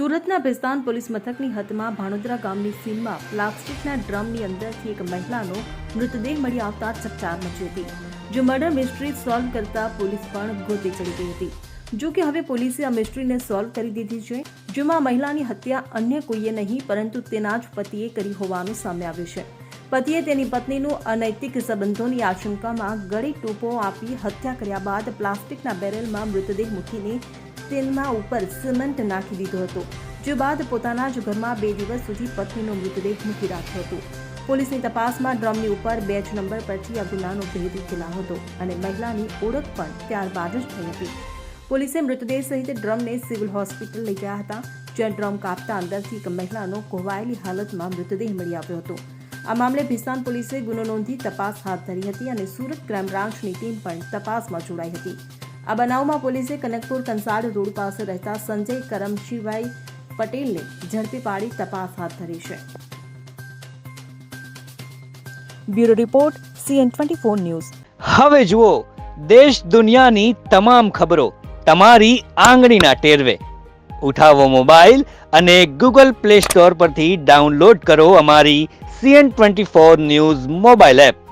સુરતના ભેસ્તાન પોલીસ મથકની હદમાં ભાણોદરા ગામની સીમમાં પ્લાસ્ટિકના ડ્રમની અંદરથી એક મહિલાનો મૃતદેહ મળી આવતા ચકચાર મચી હતી, જો મર્ડર મિસ્ટ્રી સોલ્વ કરતા પોલીસ પણ ગોતે ચડી ગઈ હતી. જો કે હવે પોલીસે આ મિસ્ટ્રીને સોલ્વ કરી દીધી છે, જેમાં મહિલાની હત્યા અન્ય કોઈએ નહીં, પરંતુ તેના જ પતિએ કરી હોવાનું સામે આવ્યું છે. પતિએ તેની પત્નીનું અનૈતિક સંબંધોની આશંકામાં ગળી ટૂંપો આપી હત્યા કર્યા બાદ પ્લાસ્ટિકના બેરલમાં મૃતદેહ મૂકીને તેના ઉપર સિમેન્ટ નાખી દીધો હતો, જે બાદ પોતાના જ ઘરમાં બે દિવસ સુધી પત્નીનો મૃતદેહ મૂકી રાખ્યો હતો. પોલીસની તપાસમાં ડ્રમની ઉપર બેચ નંબર પરથી આ ગુનાનો ભેદ ઉકેલાયો હતો અને મહિલાની ઓળખ પણ ત્યારબાદ જ થઈ હતી. પોલીસે મૃતદેહ સહિત ડ્રમને સિવિલ હોસ્પિટલ લઈ ગયા હતા, જ્યાં ડ્રમ કાપતા અંદરથી એક મહિલાનો કોવાયેલી હાલતમાં મૃતદેહ મળી આવ્યો હતો. આ મામલે ભિસ્તાન પોલીસે ગુનો નોંધી તપાસ હાથ ધરી હતી અને સુરત ક્રાઇમ બ્રાન્ચની ટીમ પણ તપાસમાં જોડાઈ હતી. આ બનાવમાં પોલીસે કનકપુર કંસાડ રોડ પાસે રહેતા સંજય કરમશીભાઈ પટેલને ઝડપી પાડી તપાસ હાથ ધરી છે. Bureau report, CN twenty four news. હવે જુઓ, દેશ દુનિયાની તમામ ખબરો તમારી આંગળીના ટેરવે. ઉઠાવો મોબાઈલ અને ગૂગલ પ્લે સ્ટોર પરથી ડાઉનલોડ કરો અમારી CN twenty four news mobile app.